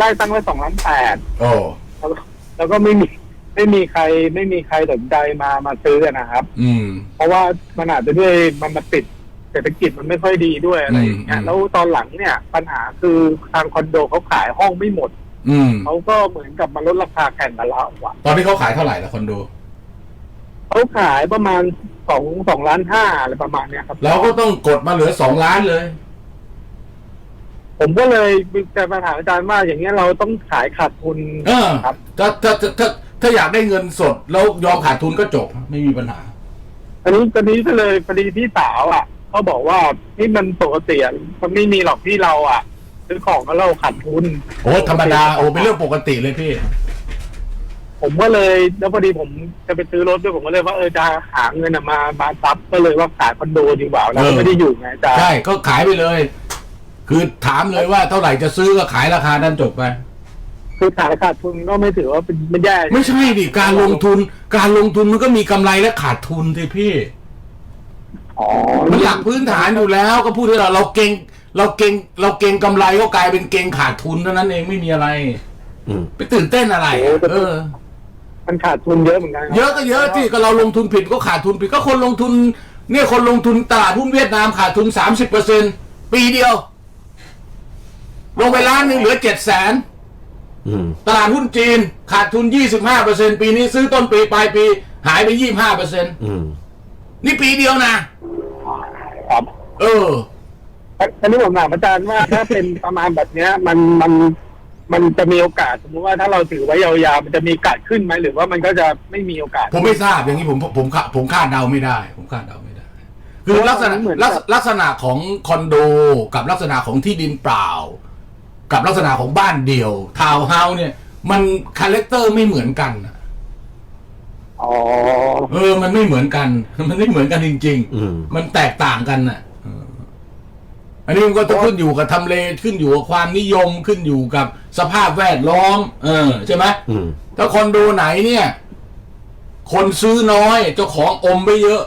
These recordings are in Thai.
แรกตั้งไว้สองล้านแปดโอ้แล้วแล้วก็ไม่มีไม่มีใครไม่มีใครสนใจมามาซื้อกันนะครับ อืม เพราะว่ามันอาจจะด้วยมันมาติดเศรษฐกิจมันไม่ค่อยดีด้วยอะไรอย่างเงี้อืยม แล้วตอนหลังเนี่ย ปัญหาคือทางคอนโดเขาขายห้องไม่หมดอืม เขาก็เหมือนกับมาลดราคาแข่งกับเราอะตอนนี้เขาขายเท่าไหร่ละคอนโด เขาขายประมาณสองสองล้านห้าอะไรประมาณเนี้ยครับ เราก็ต้องกดมาเหลือสองล้านเลย ผมก็เลยจะมาถามอาจารย์ว่าอย่างเงี้ยเราต้องขายขาดทุนเออครับ ถ้าถ้าถ้าถ้าถ้าอยากได้เงินสด แล้วยอมขาดทุนก็จบ ไม่มีปัญหา อันนี้ตอนนี้ก็เลยพอดีพี่สาวอะเขาบอกว่านี่มันปกติอะมันไม่มีหรอกที่เราอะซื้อของแล้วเราขาดทุน โอ้ธรรมดาโอ้เป็นเรื่องปกติเลยพี่ ผมก็เลยแล้วพอดีผมจะไปซื้อรถด้วยผมก็เลยว่าเออจะหาเงินอะมามาซับก็เลยว่าขายคอนโดดีกว่าเราเอก็อไม่ได้อยู่ไงอาจารย์ ใช่ก็ขายไปเลย คือถามเลยว่าเท่าไหร่จะซื้อก็ขายราคานั้นจบไป คือขายขาดทุนก็ไม่ถือว่าเป็นไม่แย่ไม่ใช่ดิการลงทุน การลงทุนมันก็มีกำไรและขาดทุนสิพี่อ๋อมันหลักพื้นฐานอยู่แล้วก็พูดที่เราเราเก่งเราเก่งเราเก่งกำไรก็กลายเป็นเก่งขาดทุนเท่านั้นเองไม่มีอะไรอืมไปตื่นเต้นอะไรอะเออมันขาดทุนเยอะเหมือนกันครับเยอะก็เยอะที่ก็เราลงทุนผิดก็ขาดทุนผิดก็คนลงทุน เนี่ยคนลงทุนตลาดหุ้นเวียดนามขาดทุนสามสิบเปอร์เซ็นปีเดียว ลงไปล้านหนึ่งเหลือเจ็ดแสนอืมตลาดหุ้นจีนขาดทุนยี่สิบห้าเปอร์เซ็นปีนี้ซื้อต้นปีปลายปีหายไปยี่ห้าเปอร์เซ็นอืมนี่ปีเดียวนะครับเอออันนี้ผมถามอาจารย์ว่าถ้าเป็นประมาณแบบเนี้ย มันมันมันจะมีโอกาสสมมติว่าถ้าเราถือไว้ยาวๆมันจะมีโอกาสขึ้นไหมหรือว่ามันก็จะไม่มีโอกาส ผมไม่ทราบอย่างนี้ผมผมคาผมคาดเดาไม่ได้ ผมคาดเดาไม่ได้ คือลักษณะเหมือนลักษลักษณะของคอนโดกับลักษณะของที่ดินเปล่า กับลักษณะของบ้านเดี่ยวทาวน์เฮาส์เนี่ย มันคาแรคเตอร์ไม่เหมือนกันอะอ๋อ เออ มันไม่เหมือนกัน มันไม่เหมือนกันจริงอืมๆมันแตกต่างกันน่ะเอออันนี้มันก็ต้องขึ้นอยู่กับทำเล ขึ้นอยู่กับความนิยม ขึ้นอยู่กับสภาพแวดล้อม เออ ใช่ไหม อืม ถ้าคอนโดไหนเนี่ย คนซื้อน้อยเจ้าของอมไปเยอะ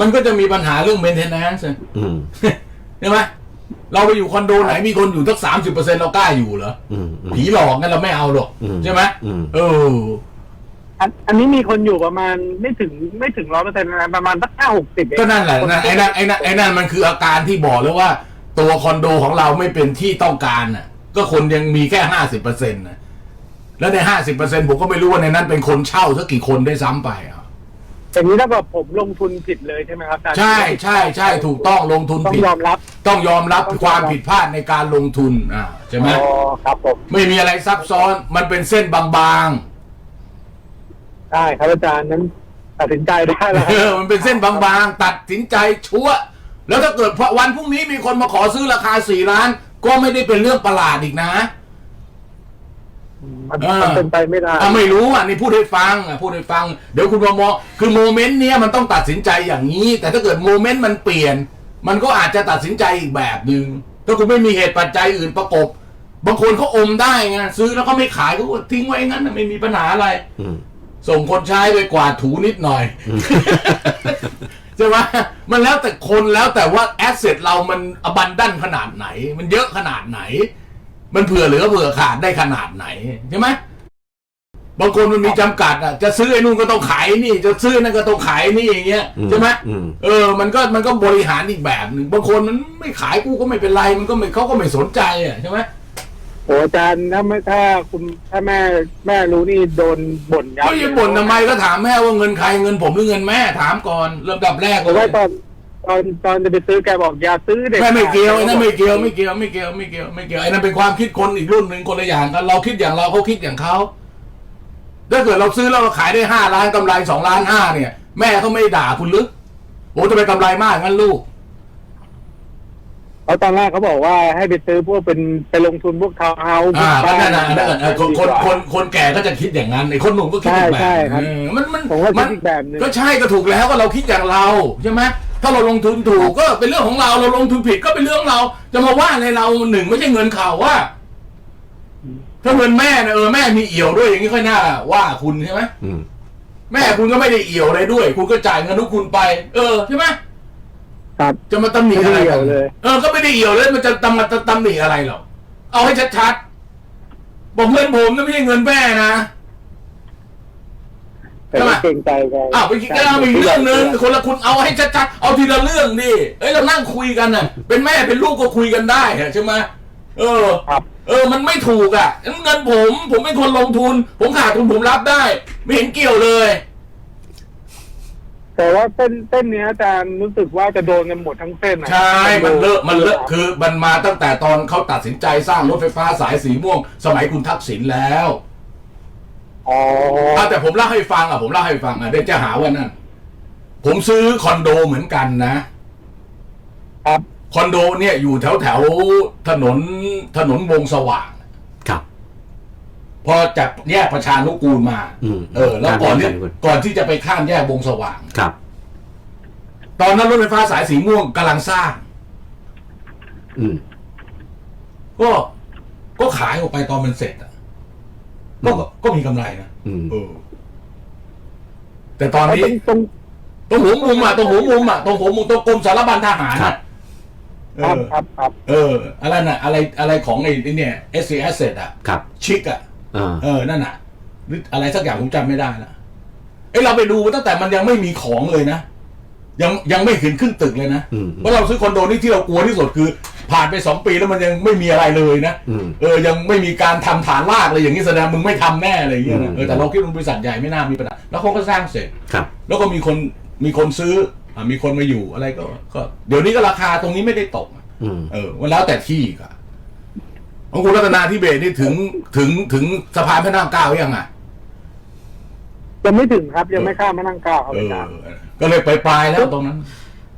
มันก็จะมีปัญหาเรื่อง maintenance อะอืม ใช่ไหม เราไปอยู่คอนโดไหนมีคนอยู่สักสามสิบเปอร์เซ็นเรากล้าอยู่เหรออืมอืมผีหลอกงั้นเราไม่เอาหรอกอืมใช่ไหมอืมเอออันอันนี้มีคนอยู่ประมาณไม่ถึงไม่ถึงร้อยเปอร์เซ็นต์นะประมาณสักห้าหกสิบก็นั่นแหละนะไอ้นั่นไอ้นั่นไอ้นั่นมันคืออาการที่บอกแล้วว่า ตัวคอนโดของเราไม่เป็นที่ต้องการน่ะ ก็คนยังมีแค่ห้าสิบเปอร์เซ็นต์นะแล้วในห้าสิบเปอร์เซ็นผมก็ไม่รู้ว่าในนั้นเป็นคนเช่าสักกี่คนได้ซ้ำไป อะอย่างนี้ถ้าแบบผมลงทุนผิดเลยใช่ไหมครับอาจารย์ใช่ใช่ใช่ถูกต้องลงทุนต้องผิดยอมรับ ต้องยอมรับความผิดพลาดในการลงทุนอ่าใช่ไหมอ๋อครับผม ไม่มีอะไรซับซ้อนมันเป็นเส้นบางได้ครับอาจารย์นั้นตัดสินใจได้แล้วๆเออมันเป็นเส้นบางๆ ตัดสินใจชัวร์แล้วถ้าเกิดวันพรุ่งนี้มีคนมาขอซื้อราคาสี่ล้าน ก็ไม่ได้เป็นเรื่องประหลาดอีกนะ มันเออ มันเป็นไปไม่ได้ อะไม่รู้อะนี่พูดให้ฟังอะพูดให้ฟัง เดี๋ยวคุณมามองคือโมเมนต์เนี้ยมันต้องตัดสินใจอย่างนี้ แต่ถ้าเกิดโมเมนต์มันเปลี่ยน มันก็อาจจะตัดสินใจอีกแบบหนึ่งถ้าคุณไม่มีเหตุปัจจัยอื่นประกบ บางคนเขาอมได้ไงซื้อแล้วเขาไม่ขายเขาก็ทิ้งไว้งั้นน่ะไม่มีปัญหาอะไร อืม ส่งคนใช้ไปกวาดถูนิดหน่อยอืมใช่ไหมมันแล้วแต่คนแล้วแต่ว่าแอสเซทเรามันอบันดันขนาดไหน มันเยอะขนาดไหน มันเผื่อเหลือเผื่อขาดได้ขนาดไหนใช่ไหมบางคนมันมีจำกัดอะจะซื้อไอ้นู่นก็ต้องขายนี่ จะซื้อนั่นก็ต้องขายนี่อย่างเงี้ยอืมใช่ไหมอืมเออ มันก็มันก็บริหารอีกแบบหนึ่งบางคนมันไม่ขายกูก็ไม่เป็นไรมันก็ไม่เขาก็ไม่สนใจอะใช่ไหมโอ้อาจารย์ถ้าไม่ถ้าคุณถ้าแม่แม่รู้นี่โดนบ่นยับก็ยังบ่นทำไมก็ถามแม่ว่าเงินใครเงินผมหรือเงินแม่ถามก่อนเริ่มดับแรกแต่เลว่ายตอน ตอนตอนจะไปซื้อแกบอกอย่าซื้อเด็กแม่ไม่เกี่ยวไอ้นั่นไม่เกี่ยวไม่เกี่ยวไม่เกี่ยวไม่เกี่ยวไม่เกี่ยวไอ้นั่นเป็นความคิดคนอีกรุ่นหนึ่งคนละอย่างกันเราคิดอย่างเราเขาคิดอย่างเขาถ้าเกิดเราซื้อแล้วเราขายได้ห้าล้านกำไรสองล้านห้าเนี่ย แม่เขาไม่ด่าคุณหรือโอ้จะไปกำไรมากงั้นลูกเขาตอนแรกเขาบอกว่าให้ไปซื้อพวกเป็นไปลงทุนพวกทาวน์เฮาส์อ่าก็บ้านั่นน่ะนั่นน่ะเออคนคนคนคนแก่ก็จะคิดอย่างนั้นไอ้คนหนุ่มก็คิดอีกแบบใช่ใช่ครับเออมันมันผมว่าคิมัดอีกแบบหนึง ก็ใช่ก็ถูกแล้วก็เราคิดอย่างเราใช่ไหม ถ้าเราลงทุนถูกก็เป็นเรื่องของเราเราลงทุนผิดก็เป็นเรื่องเรา จะมาว่าในเราหนึ่งไม่ใช่เงินเขาว่า ถ้าเงินแม่เนี่ยเออแม่มีเอี่ยวด้วยอย่างนี้ค่อยน่าว่าคุณใช่ไหมอืมแม่คุณก็ไม่ได้เอี่ยวอะไรด้วย คุณก็จ่ายเงินทุกคุณไป เออใช่ไหมครับจะมาตำหนิอะไรไม่ได้เอี่กัยนวเลยเออก็ไม่ได้เอี่ยวเลย มันจะตำมาตำหนิอะไรหรอกเอาให้ชัดบอกเงินผมนะไม่ใช่เงินแม่นะ แต่ก็เกรงใจแกอ้าวไปคิดกันเอาอีกเรื่องหนึ่งคนละคุณเอาให้ชัดๆเอาทีละเรื่องดิเอ้ยเรานั่งคุยกันน่ะ เป็นแม่เป็นลูกก็คุยกันได้อะใช่ไหมเออครับเออ มันไม่ถูกอะเงินผม ผมเป็นคนลงทุน ผมขาดทุนผมรับได้ ไม่เห็นเกี่ยวเลย แต่ว่าเส้นเส้นเนี้ยอาจารย์รู้สึกว่าจะโดนกันหมดทั้งเส้นอะใช่มันเลอะมันเลอะคือมันมาตั้งแต่ตอนเขาตัดสินใจสร้างรถไฟฟ้าสายสีม่วง สมัยคุณทักษิณแล้ว อ๋ออะแต่ผมเล่าให้ฟังอะผมเล่าให้ฟังอะเดี๋ยวจะหาว่านั่นผมซื้อคอนโดเหมือนกันนะครับ คอนโดเนี่ยอยู่แถวแถวถนนถนนวงสว่าง ครับ พอจากแยกประชานุกูลมาอืมเออ แล้วก่อนที่การแยกประชานุกูล ก่อนที่จะไปข้ามแยกวงสว่าง ครับ ตอนนั้นรถไฟฟ้าสายสีม่วงกำลังสร้าง อืม ก็ก็ขายออกไปตอนมันเสร็จอะ ก็ก็มีกำไรนะอืม เออ แต่ตอนนี้ตรงตรง ตรงหัวมุมอะตรงหัวมุมอะตรงหัวมุมตรงกรมสารบัญทหารครัอะบ เอครับอครับครับเอออะไรน่ะ อะไรอะไรของไอ้ไอ้เนี่ย S C Asset อะ ครับ ชิกอะ อ่า เออ นั่นน่ะหรืออะไรสักอย่างผมจำไม่ได้ละเอ้ยเราไปดูตั้งแต่มันยังไม่มีของเลยนะ ยังยังไม่ขึ้นขึ้นตึกเลยนะ อืม เพราะเราซื้อคอนโดนี่ที่เรากลัวที่สุดคือ ผ่านไปสองปีแล้วมันยังไม่มีอะไรเลยนะอืมเออยังไม่มีการทำฐานรากเลยอย่างนี้แสดงมึงไม่ทำแน่อะไรอย่างเงี้ยนะอืมเออแต่เราคิดว่าบริษัทใหญ่ไม่น่ามีปัญหาแล้วเขาก็สร้างเสร็จครับ แล้วก็มีคนมีคนซื้ออะมีคนมาอยู่อะไรก็ก็ เดี๋ยวนี้ก็ราคาตรงนี้ไม่ได้ตกอืมเออมันแล้วแต่ที่อีกอะของคุณรัตนาธิเบศนี่ถึงถึงถึงสะพานพระนั่งเกล้ายังอะยังไม่ถึงครับยังไม่ข้ามมานั่งก้าวครับเออาอจารย์ก็เลยไปปลายๆแล้วตรงนั้น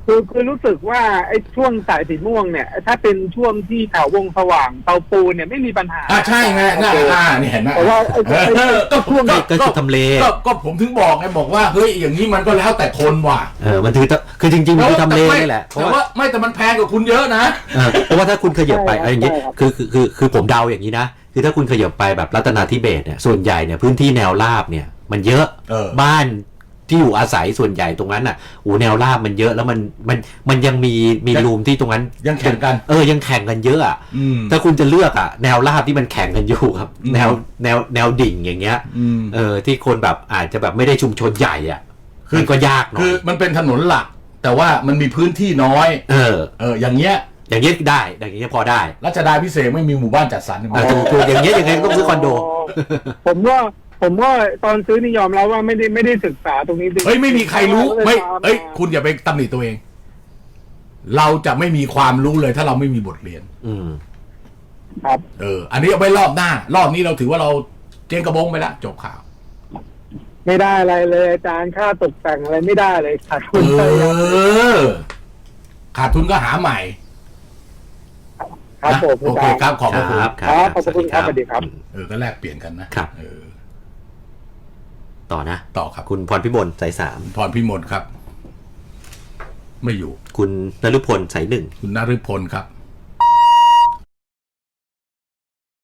คือคือรู้สึกว่าไอ้ช่วงสายสีม่วงเนี่ย ถ้าเป็นช่วงที่แถววงสว่างเตาปูนเนี่ยไม่มีปัญหาอ่าใช่ไงน่าโอเคอ่านี่เห็นไหมแต่ว่าไอ้ไอ้เออก็ช่วงก็ก็คือทำเล ก็ก็ผมถึงบอกไงบอกว่าเฮ้ยอย่างนี้มันก็แล้วแต่คนว่ะเออมันคือคือจริงๆมันคือทำเลนี่แหละเพราะแต่ว่าว่าไม่แต่มันแพงกว่าคุณเยอะนะ เออเพราะว่าถ้าคุณขยับไปใช่ครับอะไรอย่างงี้ใช่ครับ คือคือคือคือผมเดาอย่างนี้นะคือถ้าคุณขยับไปแบบรัตนาธิเบศเนี่ยส่วนใหญ่เนี่ยพื้นที่แนวราบเนี่ยมันเยอะเออ บ้าน ที่อยู่อาศัยส่วนใหญ่ตรงนั้นอะโอ้แนวราบมันเยอะแล้วมันมันมันยังมีมียังรูมที่ตรงนั้นยังแข่งกัน เออยังแข่งกันเยอะอะอืมถ้าคุณจะเลือกอะแนวราบที่มันแข่งกันอยู่ครับอืมแนวแนวแนวดิ่งอย่างเงี้ยอืมเออที่คนแบบอาจจะแบบไม่ได้ชุมชนใหญ่อะคือมันก็ยากหน่อคือยมันเป็นถนนหลัก แต่ว่ามันมีพื้นที่น้อย เออ เออ อย่างเงี้ยอย่างเงี้ยได้ อย่างเงี้ยพอได้รัชดาพิเศษกไม่มีหมู่บ้านจัดสรรเออถูกถูกอย่างเงี้ยยังไงก็ต้องซื้อคอนโด ผมว่า ผมว่าตอนซื้อนี่ยอมรับว่าไม่ได้ไม่ได้ศึกษาตรงนี้ดีเฮ้ยไม่มีใครรู้ไม่เอ้ย คุณอย่าไปตำหนิตัวเอง เราจะไม่มีความรู้เลย ถ้าเราไม่มีบทเรียน อืม ครับ เออ อันนี้เอาไว้รอบหน้า รอบนี้เราถือว่าเราเจงกระบงไปแล้วจบข่าว ไม่ได้อะไรเลยอาจารย์ค่าตกแต่งอะไรไม่ได้เลยขาดทุเอนไปอขาดทุนก็หาใหม่ครับผมโอเคครับขอบพระคุณครับ ครับ ขอบพระคุณครับสวัสดีครับ เออก็แลกเปลี่ยนกันนะครับ เออ ต่อนะ ต่อครับ คุณพรพิมลสายสามพรพิมลครับ ไม่อยู่ คุณนฤพลสายหนึ่งคุณนฤพลครับ